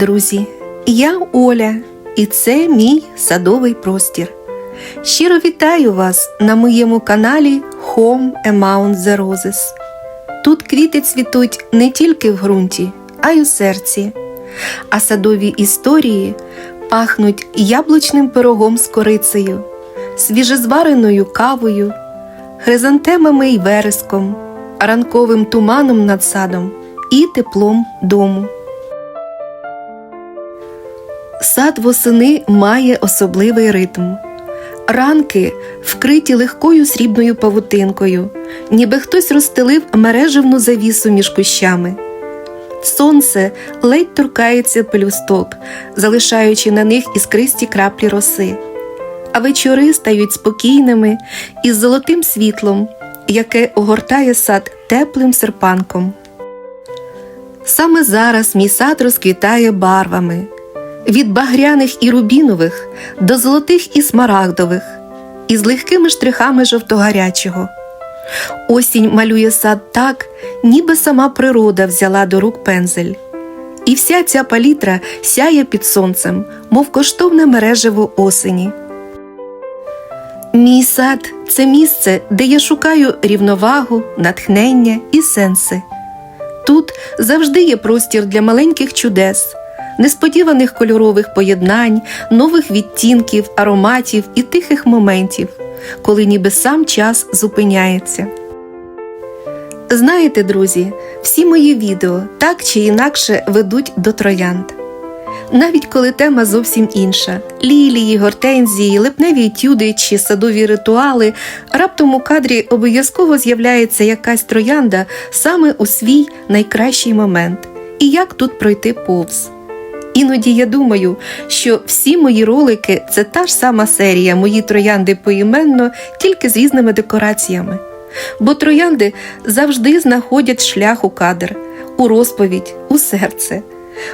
Друзі! Я Оля, і це мій садовий простір. Щиро вітаю вас на моєму каналі Home Amount the Roses. Тут квіти цвітуть не тільки в ґрунті, а й у серці, а садові історії пахнуть яблучним пирогом з корицею, свіжезвареною кавою, хризантемами й вереском, ранковим туманом над садом і теплом дому. Сад восени має особливий ритм. Ранки вкриті легкою срібною павутинкою, ніби хтось розстелив мережевну завісу між кущами. Сонце ледь торкається пелюсток, залишаючи на них іскристі краплі роси, а вечори стають спокійними із золотим світлом, яке огортає сад теплим серпанком. Саме зараз мій сад розквітає барвами від багряних і рубінових до золотих і смарагдових, із легкими штрихами жовтогарячого. Осінь малює сад так, ніби сама природа взяла до рук пензель. І вся ця палітра сяє під сонцем, мов коштовне мережево осені. Мій сад це місце, де я шукаю рівновагу, натхнення і сенси. Тут завжди є простір для маленьких чудес, несподіваних кольорових поєднань, нових відтінків, ароматів і тихих моментів, коли ніби сам час зупиняється. Знаєте, друзі, всі мої відео так чи інакше ведуть до троянд. Навіть коли тема зовсім інша лілії, гортензії, липневі етюди чи садові ритуали, раптом у кадрі обов'язково з'являється якась троянда саме у свій найкращий момент. І як тут пройти повз? Іноді я думаю, що всі мої ролики це та ж сама серія мої троянди поіменно, тільки з різними декораціями. Бо троянди завжди знаходять шлях у кадр, у розповідь, у серце.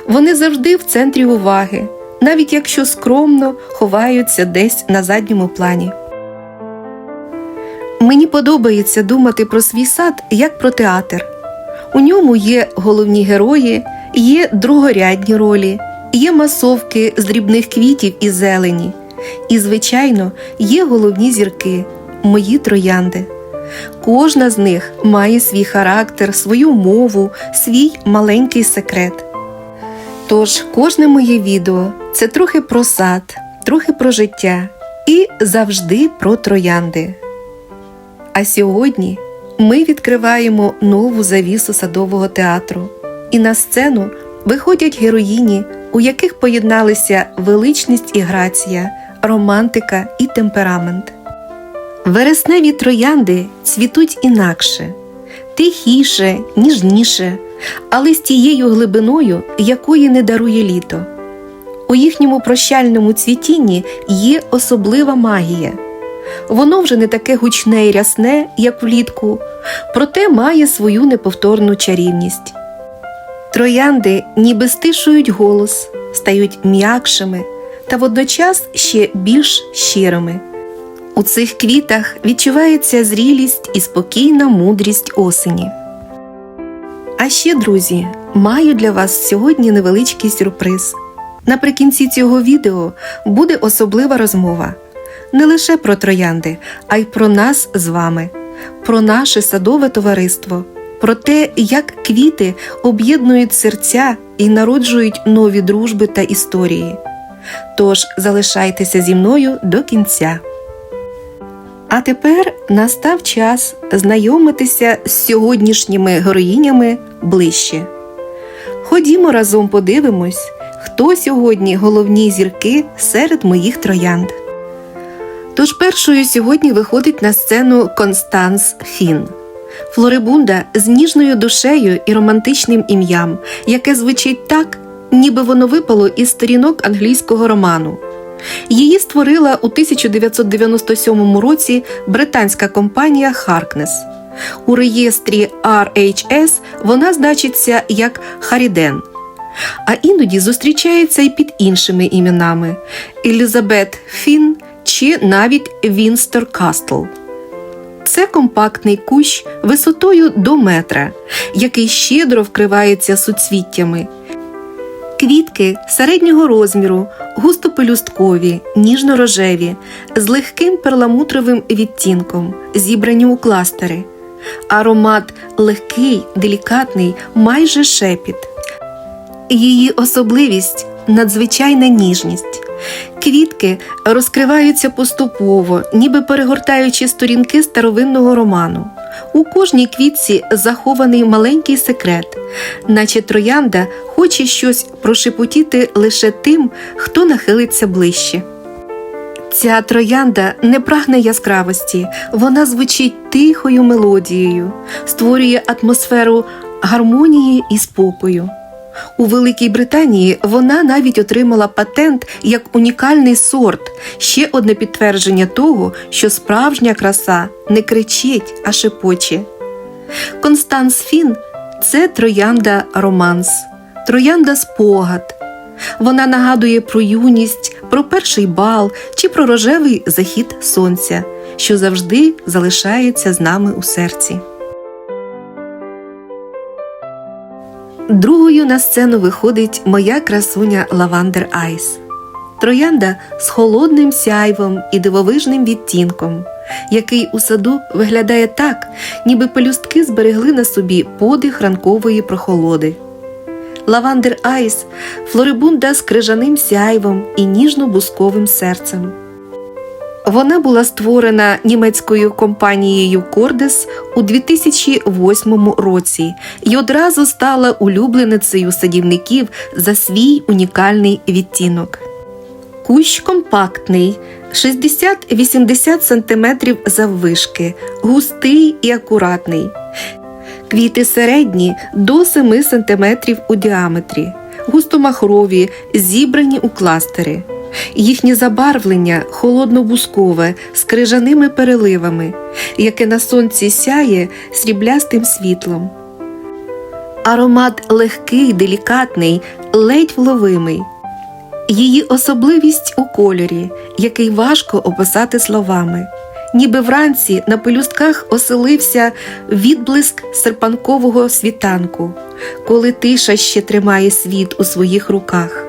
Вони завжди в центрі уваги, навіть якщо скромно ховаються десь на задньому плані. Мені подобається думати про свій сад як про театр. У ньому є головні герої, є другорядні ролі, є масовки з дрібних квітів і зелені. І, звичайно, є головні зірки, мої троянди. Кожна з них має свій характер, свою мову, свій маленький секрет. Тож кожне моє відео це трохи про сад, трохи про життя і завжди про троянди. А сьогодні ми відкриваємо нову завісу садового театру, і на сцену виходять героїні, у яких поєдналися величність і грація, романтика і темперамент. Вересневі троянди цвітуть інакше, тихіше, ніжніше, але з тією глибиною, якої не дарує літо. У їхньому прощальному цвітінні є особлива магія. Воно вже не таке гучне і рясне, як влітку, проте має свою неповторну чарівність. Троянди ніби стишують голос, стають м'якшими та водночас ще більш щирими. У цих квітах відчувається зрілість і спокійна мудрість осені. А ще, друзі, маю для вас сьогодні невеличкий сюрприз. Наприкінці цього відео буде особлива розмова не лише про троянди, а й про нас з вами, про наше садове товариство, про те, як квіти об'єднують серця і народжують нові дружби та історії. Тож залишайтеся зі мною до кінця. А тепер настав час знайомитися з сьогоднішніми героїнями ближче. Ходімо разом подивимось, хто сьогодні головні зірки серед моїх троянд. Тож першою сьогодні виходить на сцену Констанс Фін. Флорибунда з ніжною душею і романтичним ім'ям, яке звучить так, ніби воно випало із сторінок англійського роману. Її створила у 1997 році британська компанія Harkness. У реєстрі RHS вона значиться як Харіден, а іноді зустрічається і під іншими іменами Елізабет Фін чи навіть Вінстер Кастл. Це компактний кущ висотою до метра, який щедро вкривається суцвіттями. Квітки середнього розміру, густопелюсткові, ніжно-рожеві, з легким перламутровим відтінком, зібрані у кластери. Аромат легкий, делікатний, майже шепіт. Її особливість надзвичайна ніжність. Квітки розкриваються поступово, ніби перегортаючи сторінки старовинного роману. У кожній квітці захований маленький секрет, наче троянда хоче щось прошепотіти лише тим, хто нахилиться ближче. Ця троянда не прагне яскравості, вона звучить тихою мелодією, створює атмосферу гармонії і спокою. У Великій Британії вона навіть отримала патент як унікальний сорт, ще одне підтвердження того, що справжня краса не кричить, а шепоче. Констанс Фін це троянда романс, троянда спогад. Вона нагадує про юність, про перший бал чи про рожевий захід сонця, що завжди залишається з нами у серці. Другою на сцену виходить моя красуня Лавандер Айс. Троянда з холодним сяйвом і дивовижним відтінком, який у саду виглядає так, ніби пелюстки зберегли на собі подих ранкової прохолоди. Лавандер Айс флорибунда з крижаним сяйвом і ніжно-бусковим серцем. Вона була створена німецькою компанією Кордес у 2008 році і одразу стала улюбленицею садівників за свій унікальний відтінок. Кущ компактний, 60-80 см заввишки, густий і акуратний. Квіти середні до 7 см у діаметрі, густомахрові, зібрані у кластери. Їхнє забарвлення холодно-бускове з крижаними переливами, яке на сонці сяє сріблястим світлом. Аромат легкий, делікатний, ледь вловимий. Її особливість у кольорі, який важко описати словами. Ніби вранці на пелюстках оселився відблиск серпанкового світанку, коли тиша ще тримає світ у своїх руках.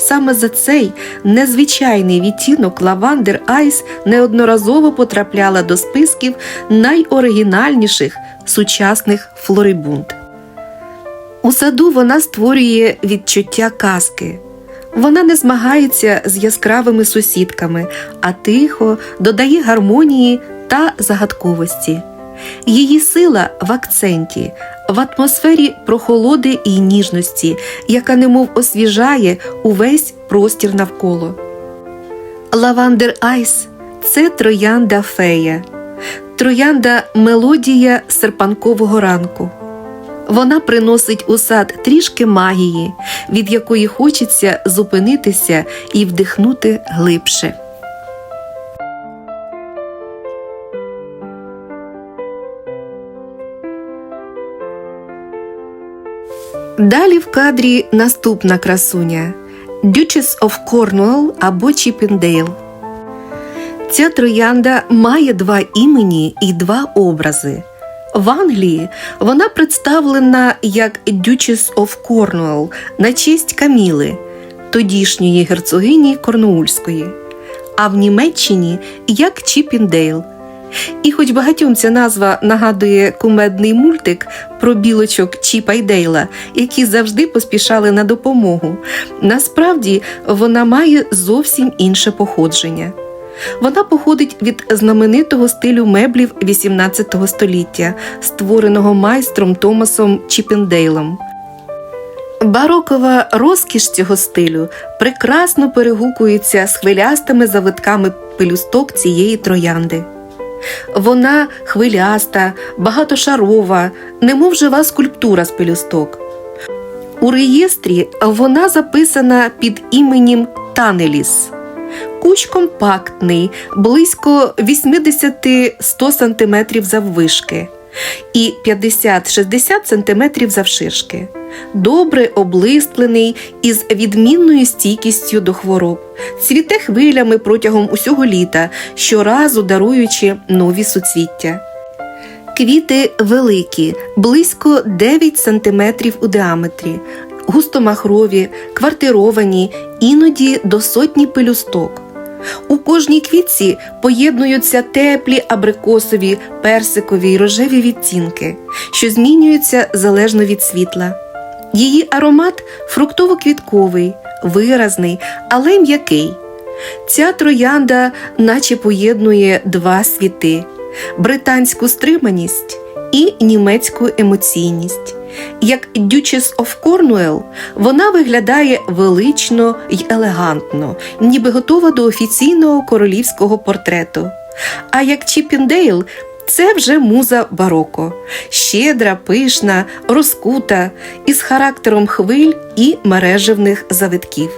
Саме за цей незвичайний відтінок Лавандер Айс неодноразово потрапляла до списків найоригінальніших сучасних флорибунд. У саду вона створює відчуття казки. Вона не змагається з яскравими сусідками, а тихо додає гармонії та загадковості. Її сила в акценті, в атмосфері прохолоди і ніжності, яка немов освіжає увесь простір навколо. Лавандер Айс це троянда фея, троянда мелодія серпанкового ранку. Вона приносить у сад трішки магії, від якої хочеться зупинитися і вдихнути глибше. Далі в кадрі наступна красуня Duchess of Cornwall або Чіпіндейл. Ця троянда має два імені і два образи. В Англії вона представлена як Duchess of Cornwall на честь Каміли, тодішньої герцогині Корнуульської, а в Німеччині як Чіпіндейл. І хоч багатьом ця назва нагадує кумедний мультик про білочок Чіпа й Дейла, які завжди поспішали на допомогу, насправді вона має зовсім інше походження. Вона походить від знаменитого стилю меблів XVIII століття, створеного майстром Томасом Чіпендейлом. Барокова розкіш цього стилю прекрасно перегукується з хвилястими завитками пелюсток цієї троянди. Вона хвиляста, багатошарова, немов жива скульптура з пелюсток. У реєстрі вона записана під іменем Танеліс. Кущ компактний, близько 80-100 см заввишки і 50-60 см завширшки. Добре облистлений із відмінною стійкістю до хвороб, цвіте хвилями протягом усього літа, щоразу даруючи нові суцвіття. Квіти великі, близько 9 см у діаметрі, густомахрові, квартировані, іноді до сотні пелюсток. У кожній квітці поєднуються теплі абрикосові, персикові й рожеві відтінки, що змінюються залежно від світла. Її аромат фруктово-квітковий, виразний, але м'який. Ця троянда наче поєднує два світи британську стриманість і німецьку емоційність. Як Duchess of Cornwall, вона виглядає велично й елегантно, ніби готова до офіційного королівського портрету. А як Чіпіндейл це вже муза бароко, щедра, пишна, розкута, із характером хвиль і мережевних завитків.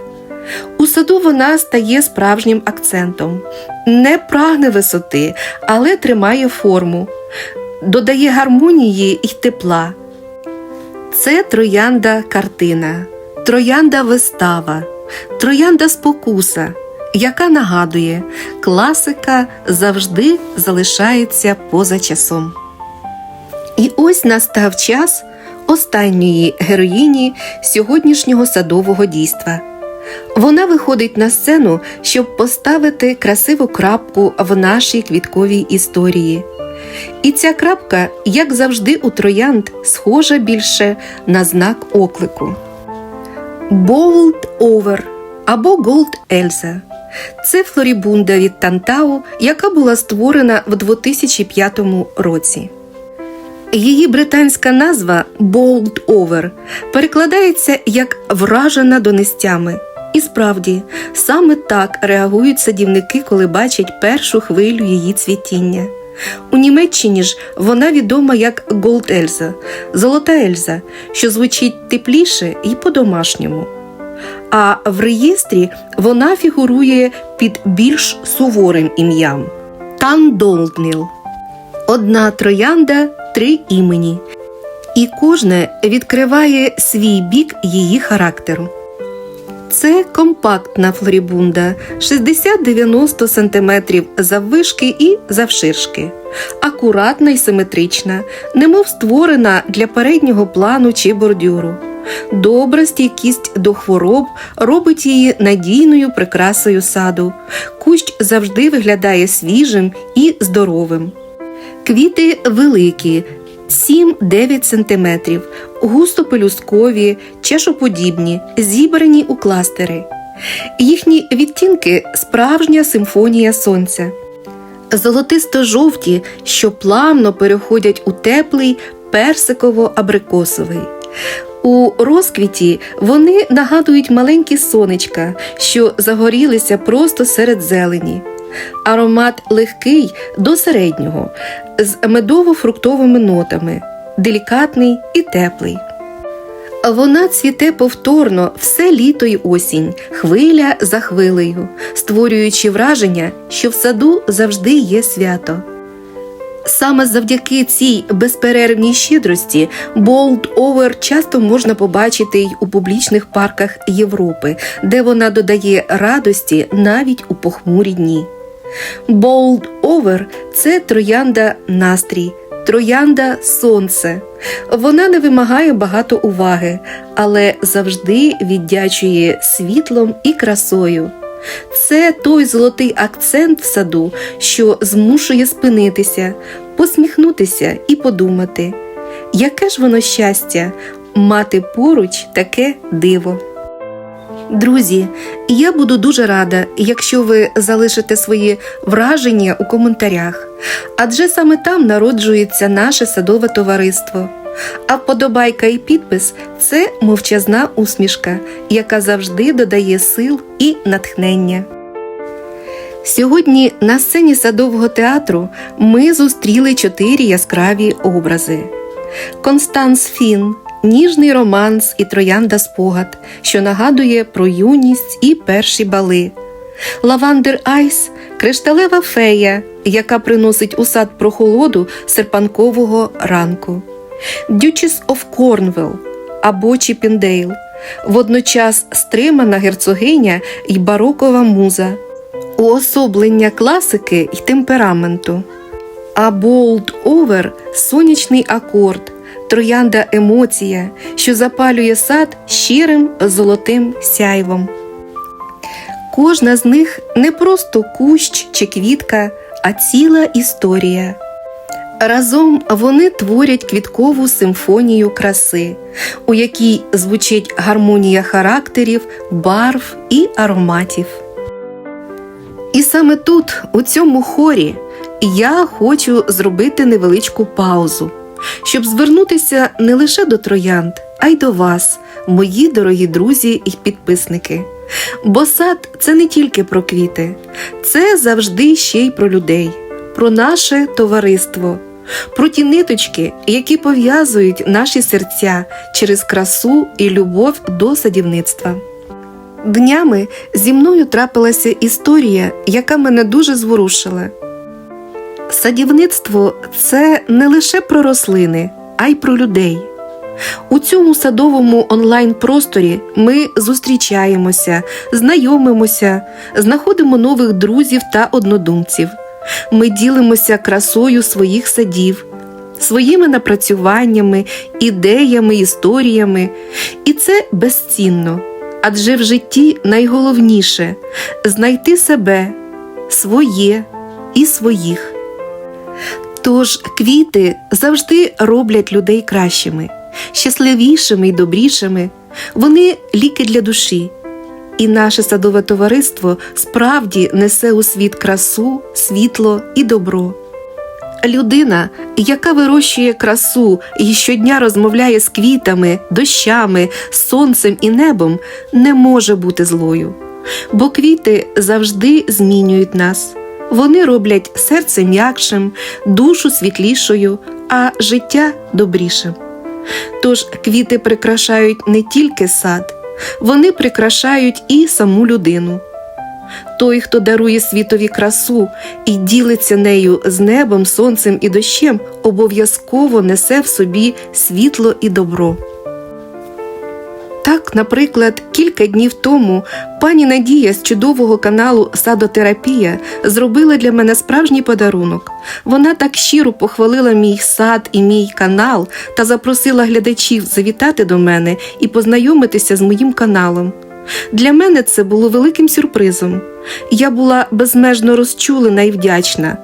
У саду вона стає справжнім акцентом, не прагне висоти, але тримає форму, додає гармонії й тепла. Це троянда картина, троянда вистава, троянда спокуса, яка нагадує, класика завжди залишається поза часом. І ось настав час останньої героїні сьогоднішнього садового дійства. Вона виходить на сцену, щоб поставити красиву крапку в нашій квітковій історії. І ця крапка, як завжди, у троянд, схожа більше на знак оклику. Bold Over або Gold Ельза це флорібунда від Тантау, яка була створена в 2005 році. Її британська назва Bold Over перекладається як вражена донестями. І справді, саме так реагують садівники, коли бачать першу хвилю її цвітіння. У Німеччині ж вона відома як Голд Ельза, Золота Ельза, що звучить тепліше і по-домашньому. А в реєстрі вона фігурує під більш суворим ім'ям Тандолднил. Одна троянда, три імені, і кожне відкриває свій бік її характеру. Це компактна флорібунда 60-90 см заввишки і завширшки, акуратна і симетрична, немов створена для переднього плану чи бордюру. Добра стійкість до хвороб робить її надійною прикрасою саду. Кущ завжди виглядає свіжим і здоровим. Квіти великі 7-9 см, густопелюсткові, чешоподібні, зібрані у кластери. Їхні відтінки справжня симфонія сонця. Золотисто-жовті, що плавно переходять у теплий персиково-абрикосовий. У розквіті вони нагадують маленькі сонечка, що загорілися просто серед зелені. Аромат легкий до середнього, з медово-фруктовими нотами, делікатний і теплий. Вона цвіте повторно все літо й осінь, хвиля за хвилею, створюючи враження, що в саду завжди є свято. Саме завдяки цій безперервній щедрості Bold Over часто можна побачити й у публічних парках Європи, де вона додає радості навіть у похмурі дні. Bold Over – це троянда настрій, троянда сонце. Вона не вимагає багато уваги, але завжди віддячує світлом і красою. Це той золотий акцент в саду, що змушує спинитися, посміхнутися і подумати, яке ж воно щастя мати поруч таке диво. Друзі, я буду дуже рада, якщо ви залишите свої враження у коментарях, адже саме там народжується наше садове товариство. А вподобайка і підпис це мовчазна усмішка, яка завжди додає сил і натхнення. Сьогодні на сцені садового театру ми зустріли чотири яскраві образи: Констанс Фін, ніжний романс і троянда спогад, що нагадує про юність і перші бали. Лавандер Айс кришталева фея, яка приносить у сад прохолоду серпанкового ранку. Duchess of Cornwall або Чіпіндейл, водночас стримана герцогиня й барокова муза, уособлення класики й темпераменту. А Bold Over – сонячний акорд, троянда емоція, що запалює сад щирим золотим сяйвом. Кожна з них не просто кущ чи квітка, а ціла історія. Разом вони творять квіткову симфонію краси, у якій звучить гармонія характерів, барв і ароматів. І саме тут, у цьому хорі, я хочу зробити невеличку паузу, щоб звернутися не лише до троянд, а й до вас, мої дорогі друзі і підписники. Бо сад це не тільки про квіти, це завжди ще й про людей, про наше товариство, про ті ниточки, які пов'язують наші серця через красу і любов до садівництва. Днями зі мною трапилася історія, яка мене дуже зворушила. Садівництво це не лише про рослини, а й про людей. У цьому садовому онлайн-просторі ми зустрічаємося, знайомимося, знаходимо нових друзів та однодумців. Ми ділимося красою своїх садів, своїми напрацюваннями, ідеями, історіями. І це безцінно. Адже в житті найголовніше знайти себе, своє і своїх. Тож квіти завжди роблять людей кращими, щасливішими і добрішими. Вони ліки для душі. І наше садове товариство справді несе у світ красу, світло і добро. Людина, яка вирощує красу і щодня розмовляє з квітами, дощами, сонцем і небом, не може бути злою. Бо квіти завжди змінюють нас. Вони роблять серце м'якшим, душу світлішою, а життя добрішим. Тож квіти прикрашають не тільки сад, вони прикрашають і саму людину. Той, хто дарує світові красу і ділиться нею з небом, сонцем і дощем, обов'язково несе в собі світло і добро. Так, наприклад, кілька днів тому пані Надія з чудового каналу Садотерапія зробила для мене справжній подарунок. Вона так щиро похвалила мій сад і мій канал та запросила глядачів завітати до мене і познайомитися з моїм каналом. Для мене це було великим сюрпризом. Я була безмежно розчулена і вдячна.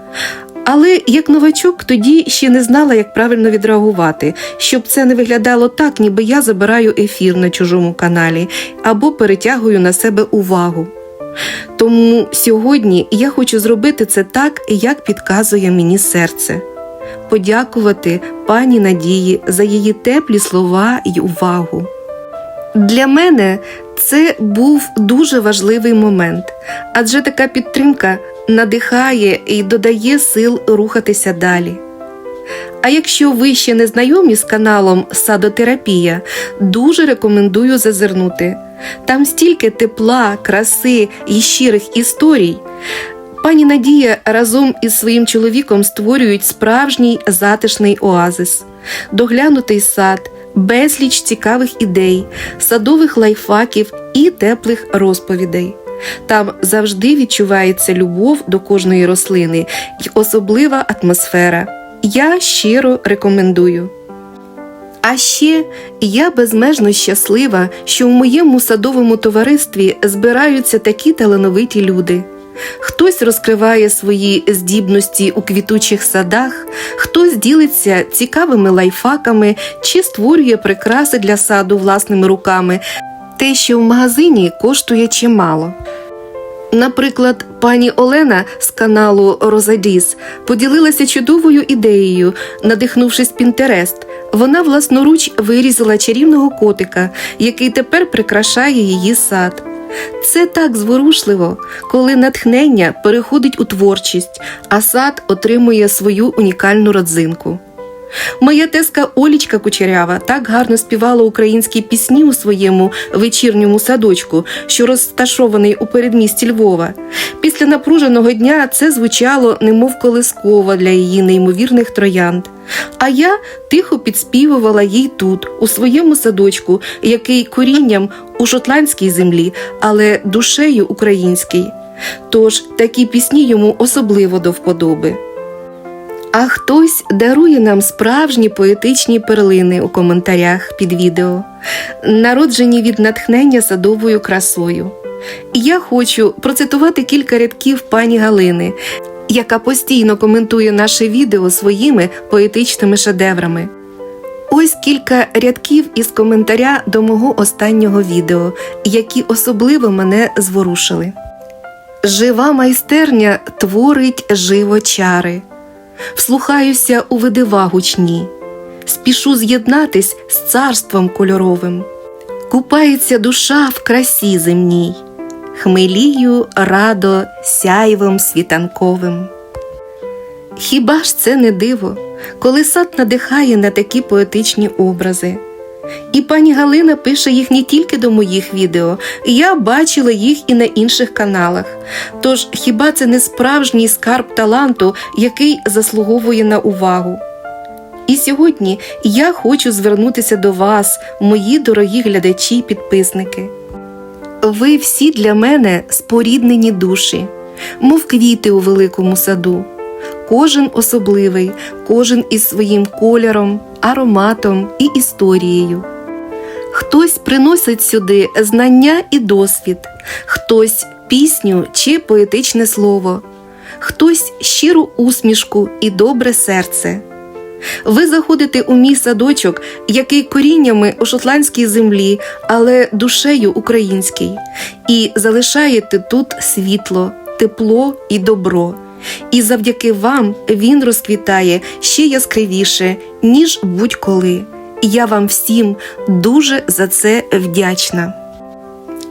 Але як новачок тоді ще не знала, як правильно відреагувати, щоб це не виглядало так, ніби я забираю ефір на чужому каналі або перетягую на себе увагу. Тому сьогодні я хочу зробити це так, як підказує мені серце. Подякувати пані Надії за її теплі слова й увагу. Для мене це був дуже важливий момент, адже така підтримка надихає і додає сил рухатися далі. А якщо ви ще не знайомі з каналом Садотерапія, дуже рекомендую зазирнути. Там стільки тепла, краси і щирих історій. Пані Надія разом із своїм чоловіком створюють справжній затишний оазис, доглянутий сад, безліч цікавих ідей, садових лайфхаків і теплих розповідей. Там завжди відчувається любов до кожної рослини і особлива атмосфера. Я щиро рекомендую. А ще я безмежно щаслива, що в моєму садовому товаристві збираються такі талановиті люди. Хтось розкриває свої здібності у квітучих садах, хтось ділиться цікавими лайфхаками чи створює прикраси для саду власними руками, те, що в магазині коштує чимало. Наприклад, пані Олена з каналу Розадіс поділилася чудовою ідеєю, надихнувшись Пінтерест. Вона власноруч вирізала чарівного котика, який тепер прикрашає її сад. Це так зворушливо, коли натхнення переходить у творчість, а сад отримує свою унікальну родзинку. Моя теска Олічка Кучерява так гарно співала українські пісні у своєму вечірньому садочку, що розташований у передмісті Львова. Після напруженого дня це звучало немов колискова для її неймовірних троянд. А я тихо підспівувала їй тут, у своєму садочку, який корінням у шотландській землі, але душею українській. Тож такі пісні йому особливо до вподоби. А хтось дарує нам справжні поетичні перлини у коментарях під відео, народжені від натхнення садовою красою. Я хочу процитувати кілька рядків пані Галини, яка постійно коментує наше відео своїми поетичними шедеврами. Ось кілька рядків із коментаря до мого останнього відео, які особливо мене зворушили. Жива майстерня творить живо чари. Вслухаюся у видива гучні, спішу з'єднатись з царством кольоровим. Купається душа в красі земній, хмелію радо сяйвом світанковим. Хіба ж це не диво, коли сад надихає на такі поетичні образи? І пані Галина пише їх не тільки до моїх відео, я бачила їх і на інших каналах. Тож хіба це не справжній скарб таланту, який заслуговує на увагу? І сьогодні я хочу звернутися до вас, мої дорогі глядачі і підписники. Ви всі для мене споріднені душі, мов квіти у великому саду. Кожен особливий, кожен із своїм кольором, ароматом і історією. Хтось приносить сюди знання і досвід, хтось пісню чи поетичне слово, хтось щиру усмішку і добре серце. Ви заходите у мій садочок, який коріннями у шотландській землі, але душею українській, і залишаєте тут світло, тепло і добро. І завдяки вам він розквітає ще яскравіше, ніж будь-коли. Я вам всім дуже за це вдячна.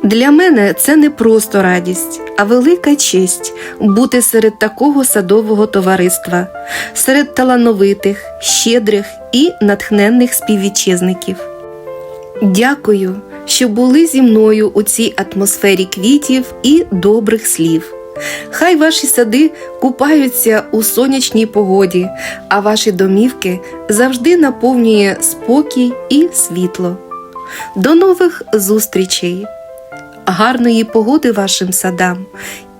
Для мене це не просто радість, а велика честь бути серед такого садового товариства, серед талановитих, щедрих і натхненних співвітчизників. Дякую, що були зі мною у цій атмосфері квітів і добрих слів. Хай ваші сади купаються у сонячній погоді, а ваші домівки завжди наповнює спокій і світло. До нових зустрічей! гарної погоди вашим садам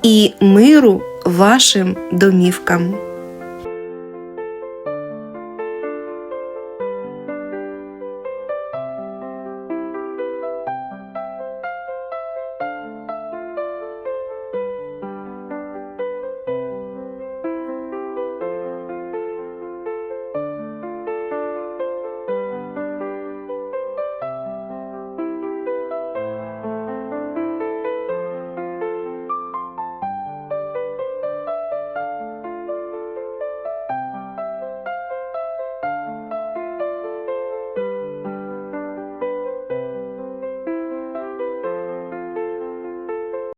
і миру вашим домівкам.